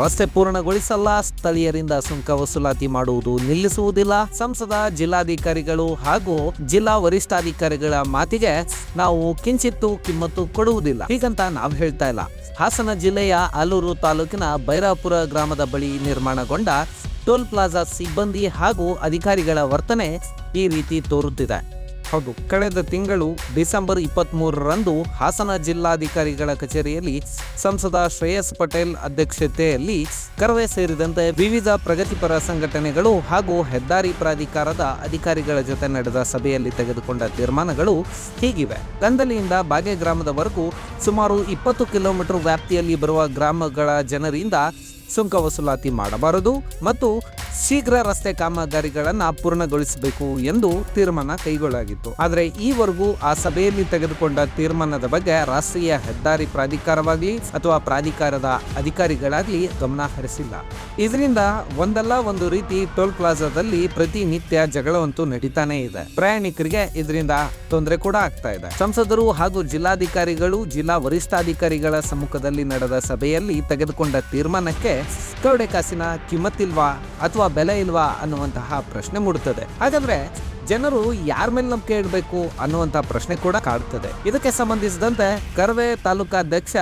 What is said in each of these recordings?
ರಸ್ತೆ ಪೂರ್ಣಗೊಳಿಸಲ್ಲ, ಸ್ಥಳೀಯರಿಂದ ಸುಂಕ ವಸೂಲಾತಿ ಮಾಡುವುದು ನಿಲ್ಲಿಸುವುದಿಲ್ಲ. ಸಂಸದ, ಜಿಲ್ಲಾಧಿಕಾರಿಗಳು ಹಾಗೂ ಜಿಲ್ಲಾ ವರಿಷ್ಠಾಧಿಕಾರಿಗಳ ಮಾತಿಗೆ ನಾವು ಕಿಂಚಿತ್ತು ಕಿಮ್ಮತ್ತು ಕೊಡುವುದಿಲ್ಲ. ಹೀಗಂತ ನಾವು ಹೇಳ್ತಾ ಇಲ್ಲ. ಹಾಸನ ಜಿಲ್ಲೆಯ ಆಲೂರು ತಾಲೂಕಿನ ಬೈರಾಪುರ ಗ್ರಾಮದ ಬಳಿ ನಿರ್ಮಾಣಗೊಂಡ ಟೋಲ್ ಪ್ಲಾಜಾ ಸಿಬ್ಬಂದಿ ಹಾಗೂ ಅಧಿಕಾರಿಗಳ ವರ್ತನೆ ಈ ರೀತಿ ತೋರುತ್ತಿದೆ. ಹೌದು ಕಳೆದ ತಿಂಗಳು ಡಿಸೆಂಬರ್ ಇಪ್ಪತ್ತ್ ಮೂರರಂದು ಹಾಸನ ಜಿಲ್ಲಾಧಿಕಾರಿಗಳ ಕಚೇರಿಯಲ್ಲಿ ಸಂಸದ ಶ್ರೇಯಸ್ ಪಟೇಲ್ ಅಧ್ಯಕ್ಷತೆಯಲ್ಲಿ ಕರವೇ ಸೇರಿದಂತೆ ವಿವಿಧ ಪ್ರಗತಿಪರ ಸಂಘಟನೆಗಳು ಹಾಗೂ ಹೆದ್ದಾರಿ ಪ್ರಾಧಿಕಾರದ ಅಧಿಕಾರಿಗಳ ಜೊತೆ ನಡೆದ ಸಭೆಯಲ್ಲಿ ತೆಗೆದುಕೊಂಡ ತೀರ್ಮಾನಗಳು ಹೀಗಿವೆ. ಗಂದಲಿಯಿಂದ ಬಾಗೆ ಗ್ರಾಮದವರೆಗೂ ಸುಮಾರು ಇಪ್ಪತ್ತು ಕಿಲೋಮೀಟರ್ ವ್ಯಾಪ್ತಿಯಲ್ಲಿ ಬರುವ ಗ್ರಾಮಗಳ ಜನರಿಂದ ಸುಂಕ ವಸೂಲಾತಿ ಮಾಡಬಾರದು ಮತ್ತು ಶೀಘ್ರ ರಸ್ತೆ ಕಾಮಗಾರಿಗಳನ್ನ ಪೂರ್ಣಗೊಳಿಸಬೇಕು ಎಂದು ತೀರ್ಮಾನ ಕೈಗೊಳ್ಳಲಾಗಿತ್ತು. ಆದರೆ ಈವರೆಗೂ ಆ ಸಭೆಯಲ್ಲಿ ತೆಗೆದುಕೊಂಡ ತೀರ್ಮಾನದ ಬಗ್ಗೆ ರಾಷ್ಟ್ರೀಯ ಹೆದ್ದಾರಿ ಪ್ರಾಧಿಕಾರವಾಗಲಿ ಅಥವಾ ಪ್ರಾಧಿಕಾರದ ಅಧಿಕಾರಿಗಳಾಗಲಿ ಗಮನ ಹರಿಸಿಲ್ಲ. ಇದರಿಂದ ಒಂದಲ್ಲ ಒಂದು ರೀತಿ ಟೋಲ್ ಪ್ಲಾಜಾದಲ್ಲಿ ಪ್ರತಿನಿತ್ಯ ಜಗಳವಂತೂ ನಡೀತಾನೆ ಇದೆ. ಪ್ರಯಾಣಿಕರಿಗೆ ಇದರಿಂದ ತೊಂದರೆ ಕೂಡ ಆಗ್ತಾ ಇದೆ. ಸಂಸದರು ಹಾಗೂ ಜಿಲ್ಲಾಧಿಕಾರಿಗಳು, ಜಿಲ್ಲಾ ವರಿಷ್ಠಾಧಿಕಾರಿಗಳ ಸಮ್ಮುಖದಲ್ಲಿ ನಡೆದ ಸಭೆಯಲ್ಲಿ ತೆಗೆದುಕೊಂಡ ತೀರ್ಮಾನಕ್ಕೆ ಕವಡೆ ಕಾಸಿನ ಕಿಮ್ಮತ್ತಿಲ್ವಾ ಅಥವಾ ಬೆಲೆ ಇಲ್ವಾ ಅನ್ನುವಂತಹ ಪ್ರಶ್ನೆ ಮೂಡುತ್ತದೆ. ಹಾಗಾದ್ರೆ ಜನರು ಯಾರ ಮೇಲೆ ನಂಬಿಕೆ ಇಡಬೇಕು ಅನ್ನುವಂತ ಪ್ರಶ್ನೆ ಕೂಡ ಕಾಡುತ್ತದೆ ಇದಕ್ಕೆ ಸಂಬಂಧಿಸಿದಂತೆ ಕರವೇ ತಾಲೂಕಾಧ್ಯಕ್ಷ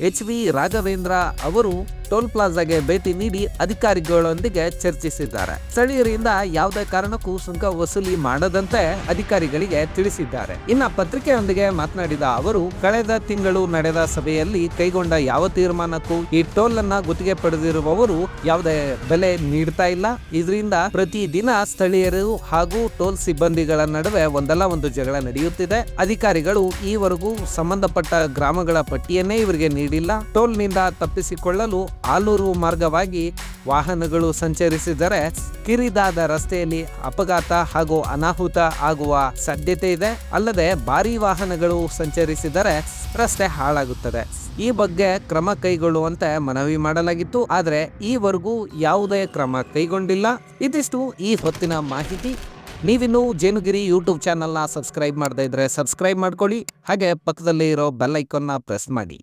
ಎಚ್ ವಿ ರಾಘವೇಂದ್ರ ಅವರು ಟೋಲ್ ಪ್ಲಾಜಾಗೆ ಭೇಟಿ ನೀಡಿ ಅಧಿಕಾರಿಗಳೊಂದಿಗೆ ಚರ್ಚಿಸಿದ್ದಾರೆ. ಸ್ಥಳೀಯರಿಂದ ಯಾವುದೇ ಕಾರಣಕ್ಕೂ ಸುಂಕ ವಸೂಲಿ ಮಾಡದಂತೆ ಅಧಿಕಾರಿಗಳಿಗೆ ತಿಳಿಸಿದ್ದಾರೆ. ಇನ್ನ ಪತ್ರಿಕೆಯೊಂದಿಗೆ ಮಾತನಾಡಿದ ಅವರು, ಕಳೆದ ತಿಂಗಳು ನಡೆದ ಸಭೆಯಲ್ಲಿ ಕೈಗೊಂಡ ಯಾವ ತೀರ್ಮಾನಕ್ಕೂ ಈ ಟೋಲ್ ಅನ್ನ ಗುತ್ತಿಗೆ ಪಡೆದಿರುವವರು ಯಾವುದೇ ಬೆಲೆ ನೀಡ್ತಾ ಇಲ್ಲ. ಇದರಿಂದ ಪ್ರತಿ ದಿನ ಸ್ಥಳೀಯರು ಹಾಗೂ ಟೋಲ್ ಸಿಬ್ಬಂದಿಗಳ ನಡುವೆ ಒಂದಲ್ಲ ಒಂದು ಜಗಳ ನಡೆಯುತ್ತಿದೆ. ಅಧಿಕಾರಿಗಳು ಈವರೆಗೂ ಸಂಬಂಧಪಟ್ಟ ಗ್ರಾಮಗಳ ಪಟ್ಟಿಯನ್ನೇ ಇವರಿಗೆ ನೀಡಿಲ್ಲ. ಟೋಲ್ನಿಂದ ತಪ್ಪಿಸಿಕೊಳ್ಳಲು ಆಲೂರು ಮಾರ್ಗವಾಗಿ ವಾಹನಗಳು ಸಂಚರಿಸಿದರೆ ಕಿರಿದಾದ ರಸ್ತೆಯಲ್ಲಿ ಅಪಘಾತ ಹಾಗೂ ಅನಾಹುತ ಆಗುವ ಸಾಧ್ಯತೆ ಇದೆ. ಅಲ್ಲದೆ ಭಾರಿ ವಾಹನಗಳು ಸಂಚರಿಸಿದರೆ ರಸ್ತೆ ಹಾಳಾಗುತ್ತದೆ. ಈ ಬಗ್ಗೆ ಕ್ರಮ ಕೈಗೊಳ್ಳುವಂತೆ ಮನವಿ ಮಾಡಲಾಗಿತ್ತು. ಆದರೆ ಈವರೆಗೂ ಯಾವುದೇ ಕ್ರಮ ಕೈಗೊಂಡಿಲ್ಲ. ಇದಿಷ್ಟು ಈ ಹೊತ್ತಿನ ಮಾಹಿತಿ. ನೀವಿನ್ನು ಜೇನುಗಿರಿ ಯೂಟ್ಯೂಬ್ ಚಾನಲ್ನ ಸಬ್ಸ್ಕ್ರೈಬ್ ಮಾಡದೇ ಇದ್ರೆ ಸಬ್ಸ್ಕ್ರೈಬ್ ಮಾಡ್ಕೊಳ್ಳಿ. ಹಾಗೆ ಪಕ್ಕದಲ್ಲಿ ಇರೋ ಬೆಲ್ ಐಕಾನ್ನ ಪ್ರೆಸ್ ಮಾಡಿ.